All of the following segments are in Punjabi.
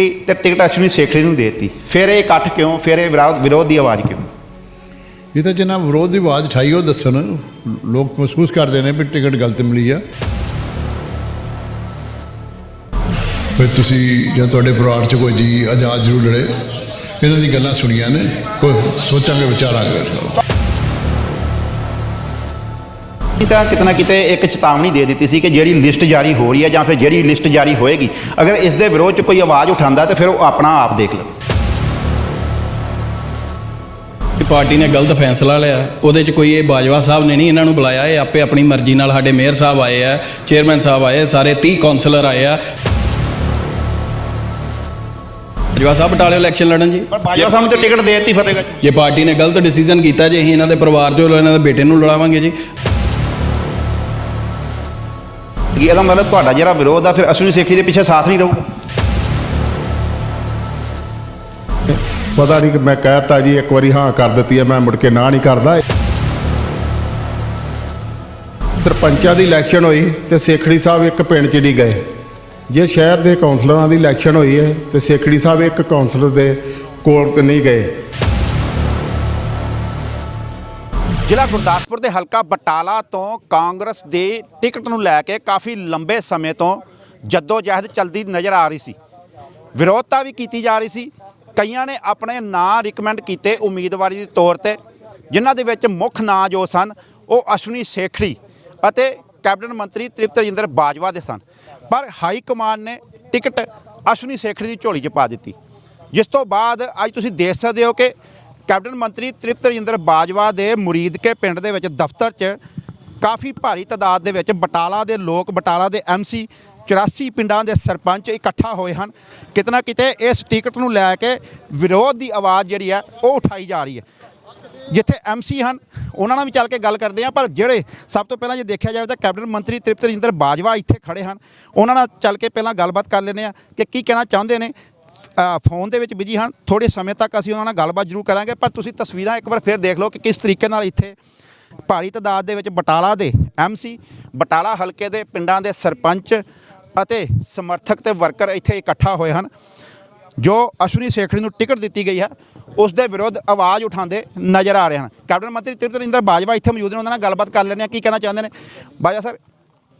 ਗਈ ਤੇ ਟਿਕਟ ਅਸ਼ਵਨੀ ਸੇਖੜੀ ਨੂੰ ਦੇ ਫਿਰ ਇਹ ਇਕੱਠ ਕਿਉਂ? ਫਿਰ ਇਹ ਵਿਰੋਧ ਦੀ ਆਵਾਜ਼ ਕਿਉਂ? ਇਹ ਤਾਂ ਜਿੰਨਾ ਵਿਰੋਧ ਦੀ ਆਵਾਜ਼ ਉਠਾਈ, ਉਹ ਦੱਸਣ ਲੋਕ ਮਹਿਸੂਸ ਕਰਦੇ ਨੇ ਵੀ ਟਿਕਟ ਗਲਤ ਮਿਲੀ ਆ। ਫਿਰ ਤੁਸੀਂ ਜਾਂ ਤੁਹਾਡੇ ਪਰਿਵਾਰ 'ਚ ਕੋਈ ਜੀ ਆਜ਼ਾਦ ਜ਼ਰੂਰ ਲੜੇ। ਇਹਨਾਂ ਦੀ ਗੱਲਾਂ ਸੁਣੀਆਂ ਨੇ। ਕੋਈ ਸੋਚਾਂਗੇ, ਵਿਚਾਰਾਂਗੇ ਤਾਂ ਕਿਤੇ ਨਾ ਕਿਤੇ ਇੱਕ ਚੇਤਾਵਨੀ ਦੇ ਦਿੱਤੀ ਸੀ ਕਿ ਜਿਹੜੀ ਲਿਸਟ ਜਾਰੀ ਹੋ ਰਹੀ ਹੈ ਜਾਂ ਫਿਰ ਜਿਹੜੀ ਲਿਸਟ ਜਾਰੀ ਹੋਏਗੀ ਅਗਰ ਇਸ ਦੇ ਵਿਰੋਧ 'ਚ ਕੋਈ ਆਵਾਜ਼ ਉਠਾਉਂਦਾ ਤੇ ਫਿਰ ਉਹ ਆਪਣਾ ਆਪ ਦੇਖ ਲਵੇ। ਕਿ ਪਾਰਟੀ ਨੇ ਗਲਤ ਫੈਸਲਾ ਲਿਆ ਉਹਦੇ 'ਚ ਕੋਈ ਇਹ ਬਾਜਵਾ ਸਾਹਿਬ ਨੇ ਨਹੀਂ ਇਹਨਾਂ ਨੂੰ ਬੁਲਾਇਆ ਇਹ ਆਪੇ ਆਪਣੀ ਮਰਜ਼ੀ ਨਾਲ ਸਾਡੇ ਮੇਅਰ ਸਾਹਿਬ ਆਏ ਆ ਚੇਅਰਮੈਨ ਸਾਹਿਬ ਆਏ ਸਾਰੇ 30 ਕਾਉਂਸਲਰ ਆਏ ਆ। ਬਾਜਵਾ ਸਾਹਿਬ ਬਟਾਲੇ ਇਲੈਕਸ਼ਨ ਲੜਨ ਜੀ। ਪਰ ਬਾਜਵਾ ਸਾਹਿਬ ਨੂੰ ਤਾਂ ਟਿਕਟ ਦੇ ਦਿੱਤੀ ਫਤਿਹਗੜ੍ਹ। ਜੇ ਪਾਰਟੀ ਨੇ ਗਲਤ ਡਿਸੀਜਨ ਕੀਤਾ ਜੇ ਅਸੀਂ ਇਹਨਾਂ ਦੇ ਪਰਿਵਾਰ ਚੋਂ ਇਹਨਾਂ ਦੇ ਬੇਟੇ ਨੂੰ ਲੜਾਵਾਂਗੇ ਜੀ ਕਿ ਇਹਦਾ ਮਤਲਬ ਤੁਹਾਡਾ ਜਿਹੜਾ ਵਿਰੋਧ ਆ, ਫਿਰ ਅਸ਼ਵਨੀ ਸੇਖੀ ਦੇ ਪਿੱਛੇ ਸਾਥ ਨਹੀਂ ਦਊਗਾ? ਪਤਾ ਨਹੀਂ ਕਿ ਮੈਂ ਕਹਿਤਾ ਜੀ, ਇੱਕ ਵਾਰੀ ਹਾਂ ਕਰ ਦਿੱਤੀ ਹੈ, ਮੈਂ ਮੁੜ ਕੇ ਨਾ ਨਹੀਂ ਕਰਦਾ। ਸਰਪੰਚਾਂ ਦੀ ਇਲੈਕਸ਼ਨ ਹੋਈ ਤੇ ਸੇਖੜੀ ਸਾਹਿਬ ਇੱਕ ਪਿੰਡ 'ਚ ਨਹੀਂ ਗਏ। ਜੇ ਸ਼ਹਿਰ ਦੇ ਕੌਂਸਲਰਾਂ ਦੀ ਇਲੈਕਸ਼ਨ ਹੋਈ ਹੈ ਤੇ ਸੇਖੜੀ ਸਾਹਿਬ ਇੱਕ ਕੌਂਸਲਰ ਦੇ ਕੋਲ ਨਹੀਂ ਗਏ। ਜ਼ਿਲ੍ਹਾ ਗੁਰਦਾਸਪੁਰ ਦੇ ਹਲਕਾ ਬਟਾਲਾ ਤੋਂ ਕਾਂਗਰਸ ਦੀ ਟਿਕਟ ਨੂੰ ਲੈ ਕੇ ਕਾਫੀ ਲੰਬੇ ਸਮੇਂ ਤੋਂ ਜੱਦੋ-ਜਹਿਦ ਚੱਲਦੀ ਨਜ਼ਰ ਆ ਰਹੀ ਸੀ। ਵਿਰੋਧਤਾ ਵੀ ਕੀਤੀ ਜਾ ਰਹੀ ਸੀ। ਕਈਆਂ ਨੇ ਆਪਣੇ ਨਾਂ ਰਿਕਮੈਂਡ ਕੀਤੇ ਉਮੀਦਵਾਰੀ ਦੇ ਤੌਰ ਤੇ, ਜਿਨ੍ਹਾਂ ਦੇ ਵਿੱਚ ਮੁੱਖ ਨਾਂ ਜੋ ਸਨ, ਉਹ ਅਸ਼ਵਨੀ ਸੇਖੜੀ ਅਤੇ ਕੈਬਨਿਟ ਮੰਤਰੀ ਤ੍ਰਿਪਤ ਰਜਿੰਦਰ ਬਾਜਵਾ ਦੇ ਸਨ। ਪਰ ਹਾਈ ਕਮਾਂਡ ਨੇ ਟਿਕਟ ਅਸ਼ਵਨੀ ਸੇਖੜੀ ਦੀ ਝੋਲੀ 'ਚ ਪਾ ਦਿੱਤੀ। ਜਿਸ ਤੋਂ ਬਾਅਦ ਅੱਜ ਤੁਸੀਂ ਦੇਖ ਸਕਦੇ ਹੋ ਕਿ ਕੈਬਨਿਟ ਮੰਤਰੀ ਤ੍ਰਿਪਤ ਰਜਿੰਦਰ ਬਾਜਵਾ ਦੇ ਮੁਰੀਦਕੇ ਪਿੰਡ ਦੇ ਵਿੱਚ ਦਫ਼ਤਰ 'ਚ ਕਾਫੀ ਭਾਰੀ ਤਾਦਾਦ ਦੇ ਵਿੱਚ ਬਟਾਲਾ ਦੇ ਲੋਕ, ਬਟਾਲਾ ਦੇ ਐਮਸੀ 84 ਪਿੰਡਾਂ ਦੇ ਸਰਪੰਚ ਇਕੱਠਾ ਹੋਏ ਹਨ। ਕਿਤਨਾ ਕਿਤੇ ਇਸ ਟਿਕਟ ਨੂੰ ਲੈ ਕੇ ਵਿਰੋਧ ਦੀ ਆਵਾਜ਼ ਜਿਹੜੀ ਹੈ ਉਹ ਉਠਾਈ ਜਾ ਰਹੀ ਹੈ। ਜਿੱਥੇ ਐਮਸੀ ਹਨ, ਉਹਨਾਂ ਨਾਲ ਵੀ ਚੱਲ ਕੇ ਗੱਲ ਕਰਦੇ ਆ ਪਰ ਜਿਹੜੇ ਸਭ ਤੋਂ ਪਹਿਲਾਂ ਜੇ ਦੇਖਿਆ ਜਾਵੇ ਤਾਂ ਕੈਬਨਿਟ ਮੰਤਰੀ ਤ੍ਰਿਪਤ ਰਜਿੰਦਰ ਬਾਜਵਾ ਇੱਥੇ ਖੜੇ ਹਨ। ਉਹਨਾਂ ਨਾਲ ਚੱਲ ਕੇ ਪਹਿਲਾਂ ਗੱਲਬਾਤ ਕਰ ਲੈਂਦੇ ਆ ਕਿ ਕੀ ਕਹਿਣਾ ਚਾਹੁੰਦੇ ਨੇ। ਫੋਨ ਦੇ ਵਿੱਚ ਬਿਜ਼ੀ ਹਨ। ਥੋੜੇ ਸਮੇਂ ਤੱਕ ਅਸੀਂ ਉਹਨਾਂ ਨਾਲ ਗੱਲਬਾਤ ਜ਼ਰੂਰ ਕਰਾਂਗੇ, ਪਰ ਤੁਸੀਂ ਤਸਵੀਰਾਂ ਇੱਕ ਵਾਰ ਫਿਰ ਦੇਖ ਲਓ ਕਿ ਕਿਸ ਤਰੀਕੇ ਨਾਲ ਇੱਥੇ ਭਾਰੀ ਤਾਦਾਦ ਦੇ ਵਿੱਚ ਬਟਾਲਾ ਦੇ ਐਮਸੀ ਬਟਾਲਾ ਹਲਕੇ ਦੇ ਪਿੰਡਾਂ ਦੇ ਸਰਪੰਚ ਅਤੇ ਸਮਰਥਕ ਤੇ ਵਰਕਰ ਇੱਥੇ ਇਕੱਠਾ ਹੋਏ ਹਨ, ਜੋ ਅਸ਼ਵਨੀ ਸੇਖੜੀ ਨੂੰ ਟਿਕਟ ਦਿੱਤੀ ਗਈ ਹੈ। ਉਸ ਦੇ ਵਿਰੁੱਧ ਆਵਾਜ਼ ਉਠਾਉਂਦੇ ਨਜ਼ਰ ਆ ਰਹੇ ਹਨ। ਕੈਬਨਿਟ ਮੰਤਰੀ ਤ੍ਰਿਪਤ ਰਜਿੰਦਰ ਬਾਜਵਾ ਇੱਥੇ ਮੌਜੂਦ ਨੇ, ਉਹਨਾਂ ਨਾਲ ਗੱਲਬਾਤ ਕਰ ਲੈਂਦੇ ਆ ਕੀ ਕਹਿਣਾ ਚਾਹੁੰਦੇ ਨੇ? ਬਾਜਵਾ ਸਰ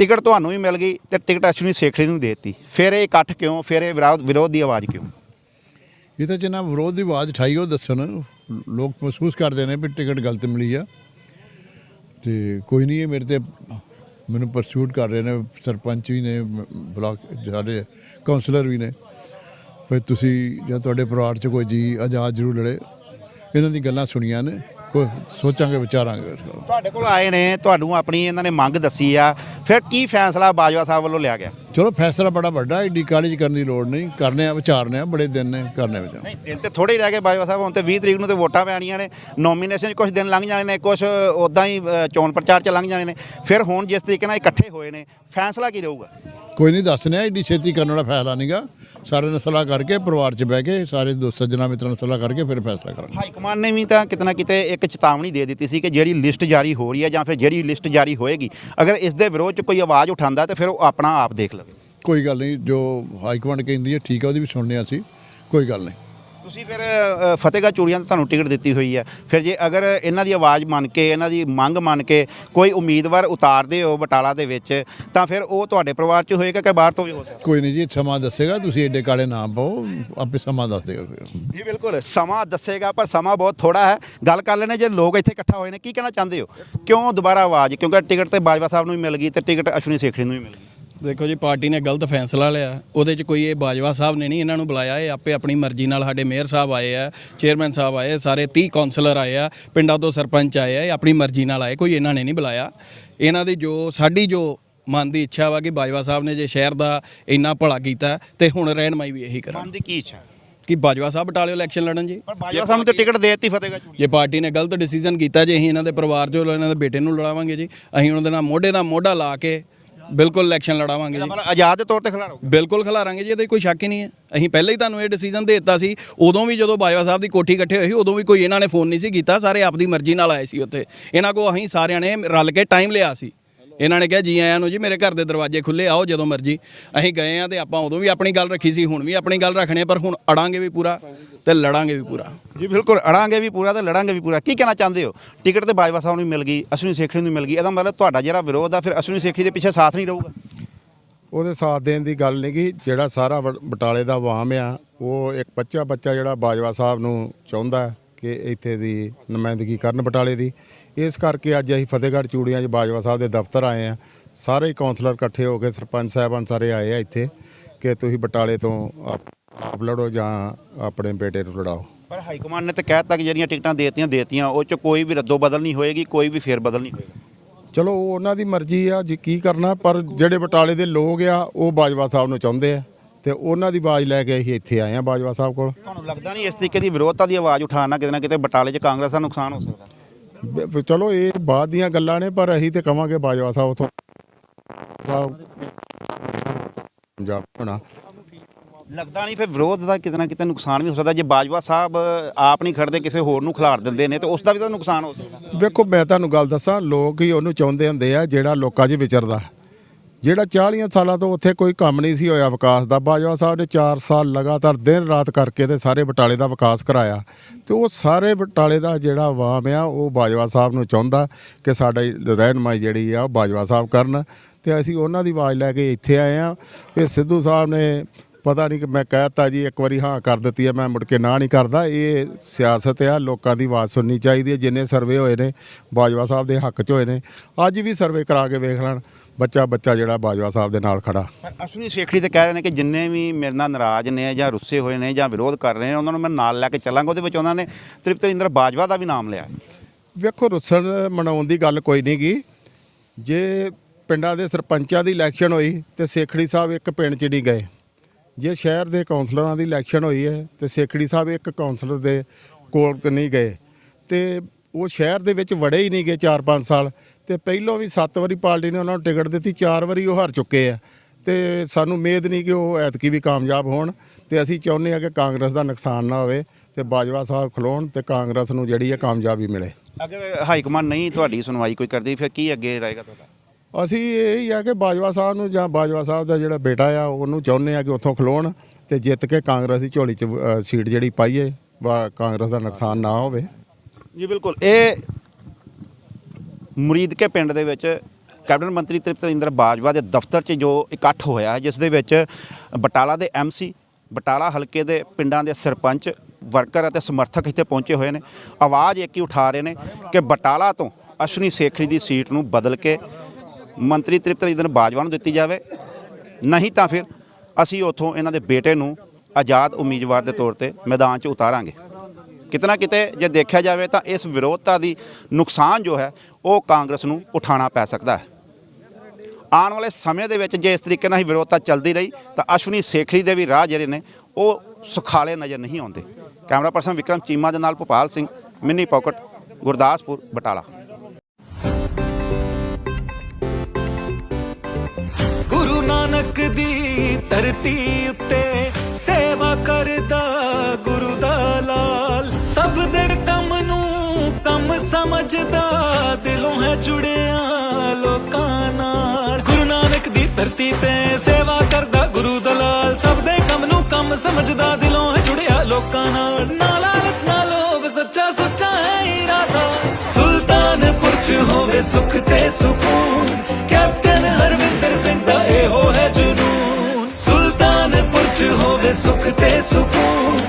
ਟਿਕਟ ਤੁਹਾਨੂੰ ਵੀ ਮਿਲ ਗਈ ਤੇ ਟਿਕਟ ਅਸ਼ਵਨੀ ਸੇਖੜੀ ਨੂੰ ਦੇ ਦਿੱਤੀ। ਫਿਰ ਇਹ ਇਕੱਠ ਕਿਉਂ? ਫਿਰ ਇਹ ਵਿਰੋਧ ਵਿਰੋਧ ਦੀ ਆਵਾਜ਼ ਕਿਉਂ? ਇਹ ਤਾਂ ਜਿੰਨਾ ਵਿਰੋਧ ਦੀ ਆਵਾਜ਼ ਉਠਾਈ, ਉਹ ਦੱਸਣ ਲੋਕ ਮਹਿਸੂਸ ਕਰਦੇ ਨੇ ਵੀ ਟਿਕਟ ਗਲਤ ਮਿਲੀ ਆ। ਤੇ ਕੋਈ ਨਹੀਂ, ਇਹ ਮੇਰੇ ਤੇ ਮੈਨੂੰ ਪਰਸੂਟ ਕਰ ਰਹੇ ਨੇ। ਸਰਪੰਚ ਵੀ ਨੇ ਮ- ਬਲਾਕ ਸਾਡੇ ਕਾਉਂਸਲਰ ਵੀ ਨੇ। ਫਿਰ ਤੁਸੀਂ ਜਾਂ ਤੁਹਾਡੇ ਪਰਿਵਾਰ 'ਚ ਕੋਈ ਜੀ ਆਜ਼ਾਦ ਜ਼ਰੂਰ ਲੜੇ। ਇਹਨਾਂ ਦੀ ਗੱਲਾਂ ਸੁਣੀਆਂ ਨੇ। ਕੋਈ ਸੋਚਾਂਗੇ, ਵਿਚਾਰਾਂਗੇ ਇਸ ਗੱਲ। ਤੁਹਾਡੇ ਕੋਲ ਆਏ ਨੇ, ਤੁਹਾਨੂੰ ਆਪਣੀ ਇਹਨਾਂ ਨੇ ਮੰਗ ਦੱਸੀ ਆ, ਫਿਰ ਕੀ ਫੈਸਲਾ ਬਾਜਵਾ ਸਾਹਿਬ ਵੱਲੋਂ ਲਿਆ ਗਿਆ? ਚਲੋ ਫੈਸਲਾ ਬੜਾ ਵੱਡਾ ਏਡੀ ਕਾਲਜ ਕਰਨ ਦੀ ਲੋੜ ਨਹੀਂ। ਕਰਨੇ ਆ ਵਿਚਾਰਨੇ ਆ ਬੜੇ ਦਿਨ ਨੇ ਕਰਨੇ ਵਿਚਾਰ। ਨਹੀਂ ਦਿਨ ਤੇ ਥੋੜੇ ਹੀ ਰਹਿ ਗਏ ਬਾਜਵਾ ਸਾਹਿਬ ਹੁਣ ਤੇ 20 ਤਰੀਕ ਨੂੰ ਤੇ ਵੋਟਾਂ ਪੈਣੀਆਂ ਨੇ। ਨੋਮੀਨੇਸ਼ਨ 'ਚ ਕੁਝ ਦਿਨ ਲੰਘ ਜਾਣੇ ਨੇ ਕੁਝ ਉਦਾਂ ਹੀ ਚੋਣ ਪ੍ਰਚਾਰ 'ਚ ਲੰਘ ਜਾਣੇ ਨੇ। ਫਿਰ ਹੁਣ ਜਿਸ ਤਰੀਕੇ ਨਾਲ ਇਕੱਠੇ ਹੋਏ ਨੇ ਫੈਸਲਾ ਕੀ ਰਹੂਗਾ? ਕੋਈ ਨਹੀਂ ਦੱਸਨੇ ਆ ਏਡੀ ਛੇਤੀ ਕਰਨ ਵਾਲਾ ਫੈਸਲਾ ਨਹੀਂਗਾ ਸਾਰੇ ਨਾਲ ਸਲਾਹ ਕਰਕੇ ਪਰਿਵਾਰ 'ਚ ਬਹਿ ਕੇ ਸਾਰੇ ਦੋਸਤ ਸੱਜਣਾ ਮਿੱਤਰਾਂ ਨਾਲ ਸਲਾਹ ਕਰਕੇ ਫਿਰ ਫੈਸਲਾ ਕਰਾਂਗੇ। ਹਾਈ ਕਮਾਂਡ ਨੇ ਵੀ ਤਾਂ ਕਿਤੇ ਨਾ ਕਿਤੇ ਇੱਕ ਚੇਤਾਵਨੀ ਦੇ ਦਿੱਤੀ ਸੀ ਕਿ ਜਿਹੜੀ ਲਿਸਟ ਜਾਰੀ ਹੋ ਰਹੀ ਹੈ ਜਾਂ ਫਿਰ ਜਿਹੜੀ ਲਿਸਟ ਜਾਰੀ ਹੋਏਗੀ ਅਗਰ ਇਸ ਦੇ ਵਿਰੋਧ 'ਚ ਕੋਈ ਆਵਾਜ਼ ਉਠਾਉਂਦਾ ਤੇ ਫਿਰ ਉਹ ਆਪਣਾ ਆਪ ਦੇਖ ਲਵੇ। ਕੋਈ ਗੱਲ ਨਹੀਂ ਜੋ ਹਾਈ ਕਮਾਂਡ ਕਹਿੰਦੀ ਹੈ ਠੀਕ ਹੈ ਉਹਦੀ ਵੀ ਸੁਣਨੇ ਆ ਅਸੀਂ ਕੋਈ ਗੱਲ ਨਹੀਂ। ਤੁਸੀਂ ਫਿਰ ਫਤਿਹਗੜ੍ਹ ਚੂੜੀਆਂ ਤੋਂ ਤੁਹਾਨੂੰ ਟਿਕਟ ਦਿੱਤੀ ਹੋਈ ਹੈ। ਫਿਰ ਜੇ ਅਗਰ ਇਹਨਾਂ ਦੀ ਆਵਾਜ਼ ਮੰਨ ਕੇ ਇਹਨਾਂ ਦੀ ਮੰਗ ਮੰਨ ਕੇ ਕੋਈ ਉਮੀਦਵਾਰ ਉਤਾਰਦੇ ਹੋ ਬਟਾਲਾ ਦੇ ਵਿੱਚ ਤਾਂ ਫਿਰ ਉਹ ਤੁਹਾਡੇ ਪਰਿਵਾਰ 'ਚ ਹੋਏਗਾ ਕਿ ਬਾਹਰ ਤੋਂ ਵੀ ਹੋ ਸਕਦਾ? ਕੋਈ ਨਹੀਂ ਜੀ ਸਮਾਂ ਦੱਸੇਗਾ ਤੁਸੀਂ ਏਡੇ ਕਾਲੇ ਨਾ ਪਾਓ ਆਪੇ ਸਮਾਂ ਦੱਸ ਦੇਗਾ ਫਿਰ। ਜੀ ਬਿਲਕੁਲ ਸਮਾਂ ਦੱਸੇਗਾ ਪਰ ਸਮਾਂ ਬਹੁਤ ਥੋੜਾ ਹੈ। ਗੱਲ ਕਰ ਲੈਣੇ ਜੇ ਲੋਕ ਇੱਥੇ ਇਕੱਠਾ ਹੋਏ ਨੇ ਕੀ ਕਹਿਣਾ ਚਾਹੁੰਦੇ ਹੋ? ਕਿਉਂ ਦੁਬਾਰਾ ਆਵਾਜ਼? ਕਿਉਂਕਿ ਟਿਕਟ ਤੇ ਬਾਜਵਾ ਸਾਹਿਬ ਨੂੰ ਵੀ ਮਿਲ ਗਈ ਤੇ ਟਿਕਟ ਅਸ਼ਵਨੀ ਸੇਖੜੀ ਨੂੰ ਵੀ ਮਿਲ ਗਈ। ਦੇਖੋ ਜੀ ਪਾਰਟੀ ਨੇ ਗਲਤ ਫੈਸਲਾ ਲਿਆ। ਉਹਦੇ 'ਚ ਕੋਈ ਇਹ ਬਾਜਵਾ ਸਾਹਿਬ ਨੇ ਨਹੀਂ ਇਹਨਾਂ ਨੂੰ ਬੁਲਾਇਆ ਇਹ ਆਪੇ ਆਪਣੀ ਮਰਜ਼ੀ ਨਾਲ ਸਾਡੇ ਮੇਅਰ ਸਾਹਿਬ ਆਏ ਆ ਚੇਅਰਮੈਨ ਸਾਹਿਬ ਆਏ ਸਾਰੇ 30 ਕਾਉਂਸਲਰ ਆਏ ਆ ਪਿੰਡਾਂ ਤੋਂ ਸਰਪੰਚ ਆਏ ਆ ਇਹ ਆਪਣੀ ਮਰਜ਼ੀ ਨਾਲ ਆਏ ਕੋਈ ਇਹਨਾਂ ਨੇ ਨਹੀਂ ਬੁਲਾਇਆ। ਇਹਨਾਂ ਦੀ ਜੋ ਸਾਡੀ ਜੋ ਮਨ ਦੀ ਇੱਛਾ ਵਾ ਕਿ ਬਾਜਵਾ ਸਾਹਿਬ ਨੇ ਜੇ ਸ਼ਹਿਰ ਦਾ ਇੰਨਾ ਭਲਾ ਕੀਤਾ ਤੇ ਹੁਣ ਰਹਿਨਮਾਈ ਵੀ ਇਹੀ ਕਰਾਂ ਮਨ ਦੀ ਕੀ ਇੱਛਾ? ਕਿ ਬਾਜਵਾ ਸਾਹਿਬ ਬਟਾਲਿਓ ਇਲੈਕਸ਼ਨ ਲੜਨ ਜੀ। ਪਰ ਬਾਜਵਾ ਸਾਹਿਬ ਨੂੰ ਤੇ ਟਿਕਟ ਦੇ ਦਿੱਤੀ ਫਤਿਹਗੜ੍ਹ ਚੂੜੀਆਂ। ਜੇ ਪਾਰਟੀ ਨੇ ਗਲਤ ਡਿਸੀਜਨ ਕੀਤਾ ਜੇ ਅਸੀਂ ਇਹਨਾਂ ਦੇ ਪਰਿਵਾਰ ਚੋਂ ਇਹਨਾਂ ਦੇ ਬੇਟੇ ਨੂੰ ਲੜਾਵਾਂਗੇ ਜੀ ਅਸੀਂ ਉਹਨਾਂ ਦੇ ਨਾਲ ਮੋਢੇ ਦਾ ਮੋਢਾ ਲਾ ਕੇ ਬਿਲਕੁਲ ਇਲੈਕਸ਼ਨ ਲੜਾਵਾਂਗੇ ਜੀ। ਮਤਲਬ ਆਜ਼ਾਦ ਦੇ ਤੌਰ ਤੇ ਖਿਲਾੜੋਗੇ? ਬਿਲਕੁਲ ਖਿਲਾਰਾਂਗੇ ਜੀ ਇਹਦੇ ਕੋਈ ਸ਼ੱਕ ਹੀ ਨਹੀਂ ਹੈ। ਅਸੀਂ ਪਹਿਲਾਂ ਹੀ ਤੁਹਾਨੂੰ ਇਹ ਡਿਸੀਜਨ ਦੇ ਦਿੱਤਾ ਸੀ ਉਦੋਂ ਵੀ ਜਦੋਂ ਬਾਜਵਾ ਸਾਹਿਬ ਦੀ ਕੋਠੀ ਇਕੱਠੇ ਹੋਏ ਸੀ ਉਦੋਂ ਵੀ ਕੋਈ ਇਹਨਾਂ ਨੇ ਫੋਨ ਨਹੀਂ ਸੀ ਕੀਤਾ ਸਾਰੇ ਆਪਦੀ ਮਰਜ਼ੀ ਨਾਲ ਆਏ ਸੀ ਉੱਥੇ। ਇਹਨਾਂ ਕੋ ਅਸੀਂ ਸਾਰਿਆਂ ਨੇ ਰਲ ਕੇ ਟਾਈਮ ਲਿਆ ਸੀ। ਇਹਨਾਂ ਨੇ ਕਿਹਾ ਜੀ ਆਇਆਂ ਨੂੰ ਜੀ ਮੇਰੇ ਘਰ ਦੇ ਦਰਵਾਜ਼ੇ ਖੁੱਲੇ ਆਓ ਜਦੋਂ ਮਰਜ਼ੀ। ਅਸੀਂ ਗਏ ਆ ਤੇ ਆਪਾਂ ਉਦੋਂ ਵੀ ਆਪਣੀ ਗੱਲ ਰੱਖੀ ਸੀ ਹੁਣ ਵੀ ਆਪਣੀ ਗੱਲ ਰੱਖਣੇ ਪਰ ਹੁਣ ਅੜਾਂਗੇ ਵੀ ਪੂਰਾ ਤੇ ਲੜਾਂਗੇ ਵੀ ਪੂਰਾ। ਜੀ ਬਿਲਕੁਲ ਅੜਾਂਗੇ ਵੀ ਪੂਰਾ ਤੇ ਲੜਾਂਗੇ ਵੀ ਪੂਰਾ। ਕੀ ਕਹਿਣਾ ਚਾਹੁੰਦੇ ਹੋ? ਟਿਕਟ ਤੇ ਬਾਜਵਾ ਸਾਹਿਬ ਨੂੰ ਮਿਲ ਗਈ ਅਸ਼ਵਨੀ ਸੇਖੜੀ ਨੂੰ ਮਿਲ ਗਈ। ਇਹਦਾ ਮਤਲਬ ਤੁਹਾਡਾ ਜਿਹੜਾ ਵਿਰੋਧ ਆ ਫਿਰ ਅਸ਼ਵਨੀ ਸੇਖੜੀ ਦੇ ਪਿੱਛੇ ਸਾਥ ਨਹੀਂ ਰਹੂਗਾ ਉਹਦੇ ਸਾਥ ਦੇਣ ਦੀ ਗੱਲ ਨਹੀਂ ਗੀ। ਜਿਹੜਾ ਸਾਰਾ ਬਟਾਲੇ ਦਾ ਆਵਾਮ ਆ ਉਹ ਇੱਕ ਬੱਚਾ ਬੱਚਾ ਜਿਹੜਾ ਬਾਜਵਾ ਸਾਹਿਬ ਨੂੰ ਚਾਹੁੰਦਾ ਹੈ ਕਿ ਇੱਥੇ ਦੀ ਨੁਮਾਇੰਦਗੀ ਕਰਨ ਬਟਾਲੇ ਦੀ। ਇਸ ਕਰਕੇ ਅੱਜ ਅਸੀਂ ਫਤਿਹਗੜ੍ਹ ਚੂੜੀਆਂ 'ਚ ਬਾਜਵਾ ਸਾਹਿਬ ਦੇ ਦਫ਼ਤਰ ਆਏ ਆ ਸਾਰੇ ਹੀ ਕਾਉਂਸਲਰ ਇਕੱਠੇ ਹੋ ਕੇ ਸਰਪੰਚ ਸਾਹਿਬਾਨ ਸਾਰੇ ਆਏ ਆ ਇੱਥੇ ਕਿ ਤੁਸੀਂ ਬਟਾਲੇ ਤੋਂ ਆਪ ਲੜੋ ਜਾਂ ਆਪਣੇ ਬੇਟੇ ਨੂੰ ਲੜਾਓ। ਪਰ ਹਾਈ ਕਮਾਂਡ ਨੇ ਤਾਂ ਕਹਿ ਦਿੱਤਾ ਕਿ ਜਿਹੜੀਆਂ ਟਿਕਟਾਂ ਦੇਤੀਆਂ ਦੇਤੀਆਂ ਉਹ ਚ ਕੋਈ ਵੀ ਰੱਦੋ ਬਦਲ ਨਹੀਂ ਹੋਏਗੀ ਕੋਈ ਵੀ ਫੇਰ ਬਦਲ ਨਹੀਂ ਹੋਏਗਾ। ਚਲੋ ਉਹ ਉਹਨਾਂ ਦੀ ਮਰਜ਼ੀ ਆ ਜੀ ਕੀ ਕਰਨਾ ਪਰ ਜਿਹੜੇ ਬਟਾਲੇ ਦੇ ਲੋਕ ਆ ਉਹ ਬਾਜਵਾ ਸਾਹਿਬ ਨੂੰ ਚਾਹੁੰਦੇ ਆ। ਤੇ ਉਹਨਾਂ ਦੀ ਆਵਾਜ਼ ਲੈ ਕੇ ਅਸੀਂ ਇੱਥੇ ਆਏ ਆ ਬਾਜਵਾ ਸਾਹਿਬ ਕੋਲ। ਤੁਹਾਨੂੰ ਲੱਗਦਾ ਨਹੀਂ ਇਸ ਤਰੀਕੇ ਦੀ ਵਿਰੋਧਤਾ ਦੀ ਆਵਾਜ਼ ਉਠਾਉਣਾ ਕਿਤੇ ਨਾ ਕਿਤੇ ਬਟਾਲੇ 'ਚ ਕਾਂਗਰਸ ਦਾ ਨੁਕਸਾਨ ਹੋ ਸਕਦਾ? ਬ- ਬ- ਚਲੋ ਇਹ ਬਾਅਦ ਦੀਆਂ ਗੱਲਾਂ ਨੇ ਪਰ ਅਸੀਂ ਤੇ ਕਵਾਂਗੇ ਬਾਜਵਾ ਸਾਹਿਬ ਤੋਂ ਪੰਜਾਬ ਲੱਗਦਾ ਨਹੀਂ ਫਿਰ ਵਿਰੋਧ ਦਾ ਕਿਤੇ ਨਾ ਕਿਤੇ ਨੁਕਸਾਨ ਵੀ ਹੋ ਸਕਦਾ ਜੇ ਬਾਜਵਾ ਸਾਹਿਬ ਆਪ ਨਹੀਂ ਖੜਦੇ ਕਿਸੇ ਹੋਰ ਨੂੰ ਖਿਲਾਰ ਦਿੰਦੇ ਨੇ ਤੇ ਉਸ ਦਾ ਵੀ ਤਾਂ ਨੁਕਸਾਨ ਹੋ ਸਕਦਾ। ਵੇਖੋ ਮੈਂ ਤੁਹਾਨੂੰ ਗੱਲ ਦੱਸਾਂ ਲੋਕ ਹੀ ਉਹਨੂੰ ਚਾਹੁੰਦੇ ਹੁੰਦੇ ਆ ਜਿਹੜਾ ਲੋਕਾਂ 'ਚ ਵਿਚਰਦਾ। ਜਿਹੜਾ 40 ਸਾਲਾਂ ਤੋਂ ਉੱਥੇ ਕੋਈ ਕੰਮ ਨਹੀਂ ਸੀ ਹੋਇਆ ਵਿਕਾਸ ਦਾ, ਬਾਜਵਾ ਸਾਹਿਬ ਨੇ 4 ਸਾਲ ਲਗਾਤਾਰ ਦਿਨ ਰਾਤ ਕਰਕੇ ਤੇ ਸਾਰੇ ਬਟਾਲੇ ਦਾ ਵਿਕਾਸ ਕਰਾਇਆ ਤੇ ਉਹ ਸਾਰੇ ਬਟਾਲੇ ਦਾ ਜਿਹੜਾ ਆਵਾਮ ਆ, ਉਹ ਬਾਜਵਾ ਸਾਹਿਬ ਨੂੰ ਚਾਹੁੰਦਾ ਕਿ ਸਾਡੀ ਰਹਿਨਮਾਈ ਜਿਹੜੀ ਆ, ਉਹ ਬਾਜਵਾ ਸਾਹਿਬ ਕਰਨ ਤੇ ਅਸੀਂ ਉਹਨਾਂ ਦੀ ਆਵਾਜ਼ ਲੈ ਕੇ ਇੱਥੇ ਆਏ ਆ। ਕਿ ਸਿੱਧੂ ਸਾਹਿਬ ਨੇ ਪਤਾ ਨਹੀਂ ਕਿ ਮੈਂ ਕਹਿਤਾ ਜੀ, ਇੱਕ ਵਾਰੀ ਹਾਂ ਕਰ ਦਿੱਤੀ ਹੈ ਮੈਂ ਮੁੜ ਕੇ ਨਾ ਨਹੀਂ ਕਰਦਾ। ਇਹ ਸਿਆਸਤ ਆ, ਲੋਕਾਂ ਦੀ ਆਵਾਜ਼ ਸੁਣਨੀ ਚਾਹੀਦੀ ਹੈ ਜਿੰਨੇ ਸਰਵੇ ਹੋਏ ਨੇ, ਬਾਜਵਾ ਸਾਹਿਬ ਦੇ ਹੱਕ 'ਚ ਹੋਏ ਨੇ, ਅੱਜ ਵੀ ਸਰਵੇ ਕਰਾ ਕੇ ਵੇਖ ਲੈਣ। ਬੱਚਾ ਬੱਚਾ ਜਿਹੜਾ ਬਾਜਵਾ ਸਾਹਿਬ ਦੇ ਨਾਲ ਖੜਾ। ਪਰ ਅਸ਼ਵਨੀ ਸੇਖੜੀ ਤੇ ਕਹਿ ਰਹੇ ਨੇ ਕਿ ਜਿੰਨੇ ਵੀ ਮੇਰੇ ਨਾਲ ਨਾਰਾਜ਼ ਨੇ ਜਾਂ ਰੁੱਸੇ ਹੋਏ ਨੇ ਜਾਂ ਵਿਰੋਧ ਕਰ ਰਹੇ ਨੇ ਉਹਨਾਂ ਨੂੰ ਮੈਂ ਨਾਲ ਲੈ ਕੇ ਚੱਲਾਂਗਾ। ਉਹਦੇ ਵਿੱਚ ਉਹਨਾਂ ਨੇ ਤ੍ਰਿਪਤ ਇੰਦਰ ਬਾਜਵਾ ਦਾ ਵੀ ਨਾਮ ਲਿਆ ਵੇਖੋ ਰੁੱਸਣ ਮਨਾਉਣ ਦੀ ਗੱਲ ਕੋਈ ਨਹੀਂ ਗੀ। ਜੇ ਪਿੰਡਾਂ ਦੇ ਸਰਪੰਚਾਂ ਦੀ ਇਲੈਕਸ਼ਨ ਹੋਈ ਤੇ ਸੇਖੜੀ ਸਾਹਿਬ ਇੱਕ ਪਿੰਡ 'ਚ ਨਹੀਂ ਗਏ। ਜੇ ਸ਼ਹਿਰ ਦੇ ਕਾਉਂਸਲਰਾਂ ਦੀ ਇਲੈਕਸ਼ਨ ਹੋਈ ਹੈ ਤੇ ਸੇਖੜੀ ਸਾਹਿਬ ਇੱਕ ਕਾਉਂਸਲਰ ਦੇ ਕੋਲ ਨਹੀਂ ਗਏ। ਤੇ ਉਹ ਸ਼ਹਿਰ ਦੇ ਵਿੱਚ ਵੜੇ ਹੀ ਨਹੀਂ ਗਏ 4-5 ਸਾਲ। ਤੇ ਪਹਿਲੋਂ ਵੀ 7 ਵਾਰੀ ਪਾਰਟੀ ਨੇ ਉਹਨਾਂ ਨੂੰ ਟਿਕਟ ਦਿੱਤੀ 4 ਵਾਰੀ ਉਹ ਹਾਰ ਚੁੱਕੇ ਆ। ਤੇ ਸਾਨੂੰ ਉਮੀਦ ਨਹੀਂ ਕਿ ਉਹ ਐਤਕੀ ਵੀ ਕਾਮਯਾਬ ਹੋਣ ਤੇ ਅਸੀਂ ਚਾਹੁੰਦੇ ਆ ਕਿ ਕਾਂਗਰਸ ਦਾ ਨੁਕਸਾਨ ਨਾ ਹੋਵੇ ਤੇ ਬਾਜਵਾ ਸਾਹਿਬ ਖਲੋਣ ਤੇ ਕਾਂਗਰਸ ਨੂੰ ਜਿਹੜੀ ਹੈ ਕਾਮਯਾਬੀ ਮਿਲੇ। ਅਗਰ ਹਾਈ ਕਮਾਂਡ ਨਹੀਂ ਤੁਹਾਡੀ ਸੁਣਵਾਈ ਕੋਈ ਕਰਦੀ ਫਿਰ ਕੀ ਅੱਗੇ ਰਹੇਗਾ ਤੁਹਾਡਾ? ਅਸੀਂ ਇਹ ਹੀ ਆ ਕਿ ਬਾਜਵਾ ਸਾਹਿਬ ਨੂੰ ਜਾਂ ਬਾਜਵਾ ਸਾਹਿਬ ਦਾ ਜਿਹੜਾ ਬੇਟਾ ਆ ਉਹਨੂੰ ਚਾਹੁੰਦੇ ਆ ਕਿ ਉੱਥੋਂ ਖਲੋਣ ਤੇ ਜਿੱਤ ਕੇ ਕਾਂਗਰਸ ਦੀ ਝੋਲੀ 'ਚ ਸੀਟ ਜਿਹੜੀ ਪਾਈਏ ਕਾਂਗਰਸ ਦਾ ਨੁਕਸਾਨ ਨਾ ਹੋਵੇ। ਜੀ ਬਿਲਕੁਲ। ਇਹ ਮੁਰੀਦਕੇ ਪਿੰਡ ਦੇ ਵਿੱਚ ਕੈਬਨਿਟ ਮੰਤਰੀ ਤ੍ਰਿਪਤ ਇੰਦਰ ਬਾਜਵਾ ਦੇ ਦਫ਼ਤਰ 'ਚ ਜੋ ਇਕੱਠ ਹੋਇਆ ਹੈ, ਜਿਸ ਦੇ ਵਿੱਚ ਬਟਾਲਾ ਦੇ ਐਮਸੀ ਬਟਾਲਾ ਹਲਕੇ ਦੇ ਪਿੰਡਾਂ ਦੇ ਸਰਪੰਚ ਵਰਕਰ ਅਤੇ ਸਮਰਥਕ ਇੱਥੇ ਪਹੁੰਚੇ ਹੋਏ ਨੇ। ਆਵਾਜ਼ ਇੱਕ ਹੀ ਉਠਾ ਰਹੇ ਨੇ ਕਿ ਬਟਾਲਾ ਤੋਂ ਅਸ਼ਵਨੀ ਸੇਖੜੀ ਦੀ ਸੀਟ ਨੂੰ ਬਦਲ ਕੇ ਮੰਤਰੀ ਤ੍ਰਿਪਤ ਇੰਦਰ ਬਾਜਵਾ ਨੂੰ ਦਿੱਤੀ ਜਾਵੇ। ਨਹੀਂ ਤਾਂ ਫਿਰ ਅਸੀਂ ਉੱਥੋਂ ਇਹਨਾਂ ਦੇ ਬੇਟੇ ਨੂੰ ਆਜ਼ਾਦ ਉਮੀਦਵਾਰ ਦੇ ਤੌਰ ਤੇ ਮੈਦਾਨ 'ਚ ਉਤਾਰਾਂਗੇ। ਕਿਤਨਾ ਕਿਤੇ ਜੇ ਦੇਖਿਆ ਜਾਵੇ ਤਾਂ ਇਸ ਵਿਰੋਧਤਾ ਦੀ ਨੁਕਸਾਨ ਜੋ ਹੈ, ਉਹ ਕਾਂਗਰਸ ਨੂੰ ਉਠਾਉਣਾ ਪੈ ਸਕਦਾ ਹੈ। ਆਉਣ ਵਾਲੇ ਸਮੇਂ ਦੇ ਵਿੱਚ ਜੇ ਇਸ ਤਰੀਕੇ ਨਾਲ ਹੀ ਵਿਰੋਧਤਾ ਚੱਲਦੀ ਰਹੀ, ਤਾਂ ਅਸ਼ਵਨੀ ਸੇਖੜੀ ਦੇ ਵੀ ਰਾਹ ਜਿਹੜੇ ਨੇ, ਉਹ ਸੁਖਾਲੇ ਨਜ਼ਰ ਨਹੀਂ ਆਉਂਦੇ। ਕੈਮਰਾ ਪਰਸਨ ਵਿਕਰਮ ਚੀਮਾ ਦੇ ਨਾਲ ਭੋਪਾਲ ਸਿੰਘ, ਮਿੰਨੀ ਪੌਕਟ, ਗੁਰਦਾਸਪੁਰ, ਬਟਾਲਾ। ਗੁਰੂ ਨਾਨਕ ਦੀ ਧਰਤੀ ਸਮਝਦਾ ਦਿਲੋਂ ਹੈ ਜੁੜਿਆ ਲੋਕਾਂ ਨਾਲ। ਗੁਰੂ ਨਾਨਕ ਦੀ ਧਰਤੀ ਤੇ ਸੇਵਾ ਕਰਦਾ ਗੁਰੂ ਦਾ ਲਾਲ ਸਭ ਦੇ ਕੰਮ ਨੂੰ ਕੰਮ ਸਮਝਦਾ, ਦਿਲੋਂ ਹੈ ਜੁੜਿਆ ਲੋਕਾਂ ਨਾਲ। ਨਾ ਲਾਲਚ ਲੋਭ ਸੱਚਾ ਸੁੱਚਾ ਹੈ ਇਰਾਦਾ। ਸੁਲਤਾਨਪੁਰ ਚ ਹੋਵੇ ਸੁਖ ਤੇ ਸਕੂਨ, ਕੈਪਟਨ ਹਰਵਿੰਦਰ ਸਿੰਘ ਦਾ ਇਹੋ ਹੈ ਜਨੂਨ। ਸੁਲਤਾਨਪੁਰ ਚ ਹੋਵੇ ਸੁਖ ਤੇ ਸਕੂਨ